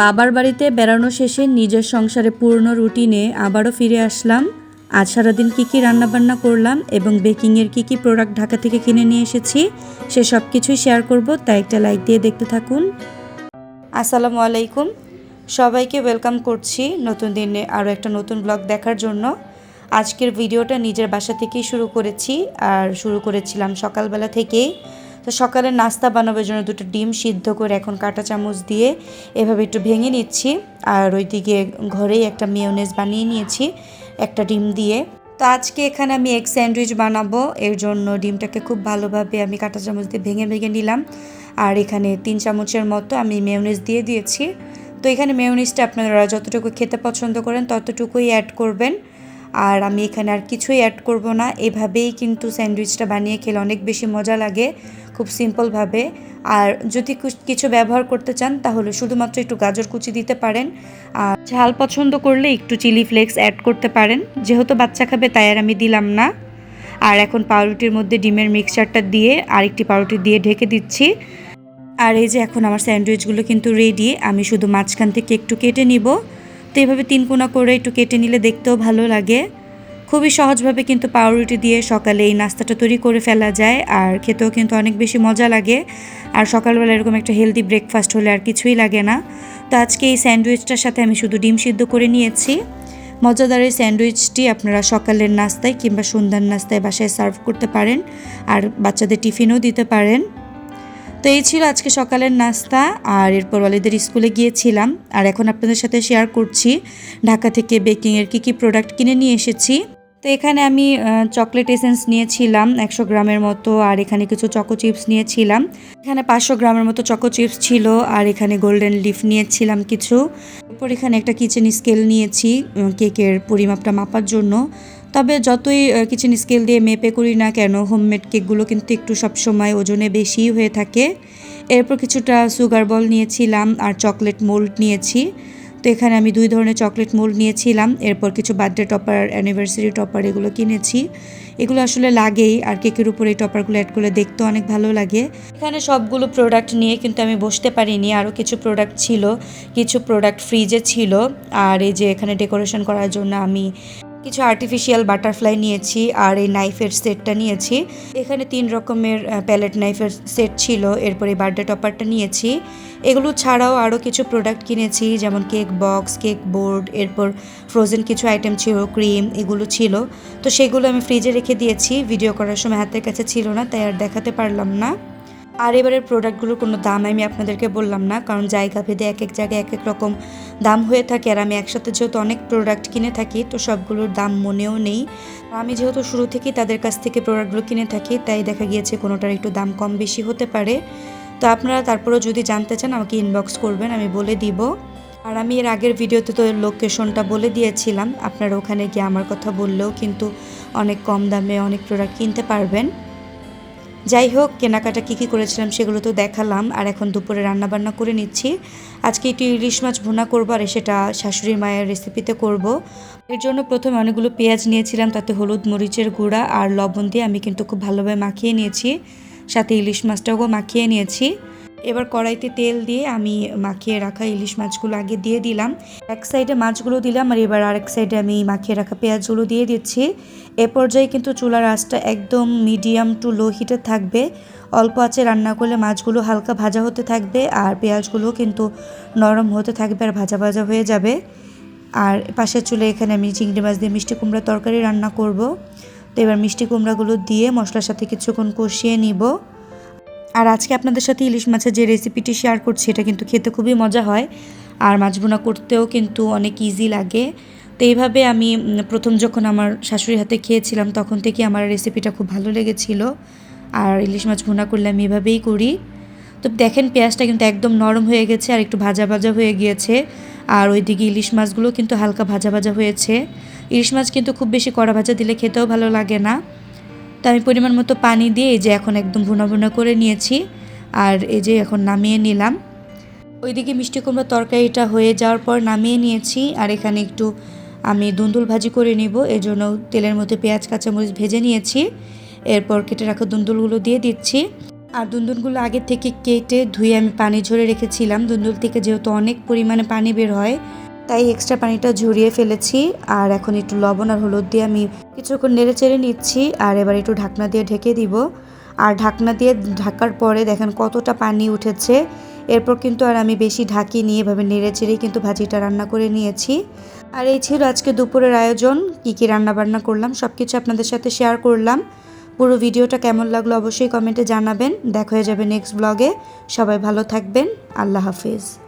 বাবার বাড়িতে বেড়ানো শেষে নিজের সংসারে পূর্ণ রুটিনে আবারও ফিরে আসলাম। আজ সারাদিন কী কী রান্নাবান্না করলাম এবং বেকিংয়ের কী কী প্রোডাক্ট ঢাকা থেকে কিনে নিয়ে এসেছি, সে সব কিছুই শেয়ার করব, তাই একটা লাইক দিয়ে দেখতে থাকুন। আসসালামু আলাইকুম। সবাইকে ওয়েলকাম করছি নতুন দিনে আরও একটা নতুন ব্লগ দেখার জন্য। আজকের ভিডিওটা নিজের বাসা থেকেই শুরু করেছি, আর শুরু করেছিলাম সকালবেলা থেকেই। তো সকালে নাস্তা বানাবার জন্য দুটো ডিম সিদ্ধ করে এখন কাঁটা চামচ দিয়ে এভাবে একটু ভেঙে নিচ্ছি। আর ওইদিকে ঘরেই একটা মেয়োনেজ বানিয়ে নিয়েছি, একটা ডিম দিয়ে। তো আজকে এখানে আমি এগ স্যান্ডউইচ বানাবো, এর জন্য ডিমটাকে খুব ভালোভাবে আমি কাঁটা চামচ দিয়ে ভেঙে ভেঙে নিলাম। আর এখানে তিন চামচের মতো আমি মেয়োনেজ দিয়ে দিয়েছি। তো এখানে মেয়োনিজটা আপনারা যতটুকু খেতে পছন্দ করেন ততটুকুই অ্যাড করবেন। আর আমি এখানে আর কিছুই অ্যাড করব না, এভাবেই কিন্তু স্যান্ডউইচটা বানিয়ে খেলে অনেক বেশি মজা লাগে। খুব সিম্পলভাবে আর যদি কিছু ব্যবহার করতে চান, তাহলে শুধুমাত্র একটু গাজর কুচি দিতে পারেন। আর ঝাল পছন্দ করলে একটু চিলি ফ্লেক্স অ্যাড করতে পারেন। যেহেতু বাচ্চা খাবে, তাই আর আমি দিলাম না। আর এখন পাউরুটির মধ্যে ডিমের মিক্সচারটা দিয়ে আরেকটি পাউরুটি দিয়ে ঢেকে দিচ্ছি। আর এই যে এখন আমার স্যান্ডউইচগুলো কিন্তু রেডি আমি শুধু মাঝখান থেকে একটু কেটে নিব। তো এভাবে তিন কোনা করে একটু কেটে নিলে দেখতেও ভালো লাগে। খুবই সহজভাবে কিন্তু পাউরুটি দিয়ে সকালে এই নাস্তাটা তৈরি করে ফেলা যায়, আর খেতেও কিন্তু অনেক বেশি মজা লাগে। আর সকালবেলা এরকম একটা হেলদি ব্রেকফাস্ট হলে আর কিছুই লাগে না। তো আজকে এই স্যান্ডউইচটার সাথে আমি শুধু ডিম সিদ্ধ করে নিয়েছি। মজাদার এই স্যান্ডউইচটি আপনারা সকালের নাস্তায় কিংবা সন্ধ্যার নাস্তায় বাসায় সার্ভ করতে পারেন, আর বাচ্চাদের টিফিনও দিতে পারেন। তো এই ছিল আজকে সকালের নাস্তা, আর এরপর ওয়ালিদের স্কুলে গিয়েছিলাম। আর এখন আপনাদের সাথে শেয়ার করছি, ঢাকা থেকে বেকিংয়ের কী কী প্রোডাক্ট কিনে নিয়ে এসেছি। তো এখানে আমি চকলেট এসেন্স নিয়েছিলাম একশো গ্রামের মতো, আর এখানে কিছু চকো চিপস নিয়েছিলাম। এখানে পাঁচশো গ্রামের মতো চকো চিপস ছিল, আর এখানে গোল্ডেন লিফ নিয়েছিলাম কিছু। এরপর এখানে একটা কিচেন স্কেল নিয়েছি কেকের পরিমাপটা মাপার জন্য। তবে যতই কিচেন স্কেল দিয়ে মেপে করি না কেন হোমমেড কেকগুলো কিন্তু একটু সবসময় ওজনে বেশিই হয়ে থাকে। এরপর কিছুটা সুগার বল নিয়েছিলাম, আর চকলেট মোল্ড নিয়েছি। তো এখানে আমি দুই ধরনের চকলেট মোল্ড নিয়েছিলাম। এরপর কিছু বার্থডে টপার অ্যানিভার্সারি টপার এগুলো কিনেছি। এগুলো আসলে লাগেই আর কেকের উপরে এই টপারগুলো অ্যাড করলে দেখতে অনেক ভালো লাগে। এখানে সবগুলো প্রোডাক্ট নিয়ে কিন্তু আমি বসতে পারিনি। আরও কিছু প্রোডাক্ট ছিল, কিছু প্রোডাক্ট ফ্রিজে ছিল। আর এই যে এখানে ডেকোরেশন করার জন্য আমি কিছু আর্টিফিশিয়াল বাটারফ্লাই নিয়েছি আর এই নাইফের সেটটা নিয়েছি। এখানে তিন রকমের প্যালেট নাইফের সেট ছিল, এরপরে বার্থডে টপারটা নিয়েছি। এগুলো ছাড়াও আরও কিছু প্রোডাক্ট কিনেছি, যেমন কেক বক্স কেক বোর্ড এরপর ফ্রোজেন কিছু আইটেম ছিল ক্রিম এগুলো ছিল। তো সেগুলো আমি ফ্রিজে রেখে দিয়েছি ভিডিও করার সময় হাতের কাছে ছিল না, তাই আর দেখাতে পারলাম না। আর এবারের প্রোডাক্টগুলোর কোনো দাম আমি আপনাদেরকে বললাম না, কারণ জায়গা ভেদে এক এক জায়গায় এক এক রকম দাম হয়ে থাকে। আর আমি একসাথে যেহেতু অনেক প্রোডাক্ট কিনে থাকি, তো সবগুলোর দাম মনেও নেই। আমি যেহেতু শুরু থেকেই তাদের কাছ থেকে প্রোডাক্টগুলো কিনে থাকি, তাই দেখা গিয়েছে কোনোটার একটু দাম কম বেশি হতে পারে। তো আপনারা তারপরেও যদি জানতে চান, আমাকে ইনবক্স করবেন, আমি বলে দিব। আর আমি এর আগের ভিডিওতে তো লোকেশনটা বলে দিয়েছিলাম, আপনারা ওখানে গিয়ে আমার কথা বললেও কিন্তু অনেক কম দামে অনেক প্রোডাক্ট কিনতে পারবেন। যাই হোক কেনাকাটা কী কী করেছিলাম সেগুলো তো দেখালাম, আর এখন দুপুরে রান্নাবান্না করে নিচ্ছি। আজকে একটু ইলিশ মাছ ভুনা করব, আর সেটা শাশুড়ির মায়ের রেসিপিতে করব। এর জন্য প্রথমে অনেকগুলো পেঁয়াজ নিয়েছিলাম, তাতে হলুদ, মরিচের গুঁড়া আর লবণ দিয়ে আমি কিন্তু খুব ভালোভাবে মাখিয়ে নিয়েছি। সাথে ইলিশ মাছটাও মাখিয়ে নিয়েছি। এবার কড়াইতে তেল দিয়ে আমি মাখিয়ে রাখা ইলিশ মাছগুলো আগে দিয়ে দিলাম। এক সাইডে মাছগুলো দিলাম আর এবার আরেক সাইডে আমি মাখিয়ে রাখা পেঁয়াজগুলো দিয়ে দিচ্ছি। এ পর্যায়ে কিন্তু চুলার আঁচটা একদম মিডিয়াম টু লো হিটে থাকবে। অল্প আঁচে রান্না করলে মাছগুলো হালকা ভাজা হতে থাকবে আর পেঁয়াজগুলো কিন্তু নরম হতে থাকবে আর ভাজা ভাজা হয়ে যাবে। আর পাশের চুলে এখানে আমি চিংড়ি মাছ দিয়ে মিষ্টি কুমড়া তরকারি রান্না করব। তো এবার মিষ্টি কুমড়াগুলো দিয়ে মশলার সাথে কিছুক্ষণ কষিয়ে নিব। আর আজকে আপনাদের সাথে ইলিশ মাছের যে রেসিপিটি শেয়ার করছি, এটা কিন্তু খেতে খুবই মজা হয়। আর মাছ বোনা করতেও কিন্তু অনেক ইজি লাগে। তো এইভাবে আমি প্রথম যখন আমার শাশুড়ির হাতে খেয়েছিলাম, তখন থেকে আমার রেসিপিটা খুব ভালো লেগেছিল। আর ইলিশ মাছ ভুনা করলে আমি এভাবেই করি। তো দেখেন, পেঁয়াজটা কিন্তু একদম নরম হয়ে গেছে আর একটু ভাজা ভাজা হয়ে গিয়েছে। আর ওইদিকে ইলিশ মাছগুলো কিন্তু হালকা ভাজা ভাজা হয়েছে। ইলিশ মাছ কিন্তু খুব বেশি কড়া ভাজা দিলে খেতেও ভালো লাগে না। তো আমি পরিমাণ মতো পানি দিয়ে এই যে এখন একদম ভুনা ভুনা করে নিয়েছি আর এই যে এখন নামিয়ে নিলাম। ওইদিকে মিষ্টি কুমড়া তরকারিটা হয়ে যাওয়ার পর নামিয়ে নিয়েছি আর এখানে একটু আমি দুন্দুল ভাজি করে নিব জন্য তেলের মধ্যে পেঁয়াজ, কাঁচামরিচ ভেজে নিয়েছি। এরপর কেটে রাখা দুন্দুলগুলো দিয়ে দিচ্ছি। আর দুন্দুলগুলো আগে থেকে কেটে ধুয়ে আমি পানি ঝরে রেখেছিলাম। দুন্দুল থেকে যেহেতু অনেক পরিমাণে পানি বের হয় তাই এক্সট্রা পানিটা ঝরিয়ে ফেলেছি, আর এখন একটু লবণ আর হলুদ দিয়ে আমি কিছুক্ষণ নেড়ে চেড়ে নিচ্ছি, আর এবার একটু ঢাকনা দিয়ে ঢেকে দিব। আর ঢাকনা দিয়ে ঢাকার পরে দেখেন কতটা পানি উঠেছে, এরপর কিন্তু আর আমি বেশি ঢাকি নিয়ে এভাবে নেড়ে চেড়েই কিন্তু ভাজিটা রান্না করে নিয়েছি। আর এই ছিল আজকে দুপুরের আয়োজন, কী কী রান্নাবান্না করলাম সব কিছু আপনাদের সাথে শেয়ার করলাম। পুরো ভিডিওটা কেমন লাগল অবশ্যই কমেন্টে জানাবেন, দেখা হয়ে যাবে নেক্সট ব্লগে সবাই ভালো থাকবেন, আল্লাহ হাফিজ।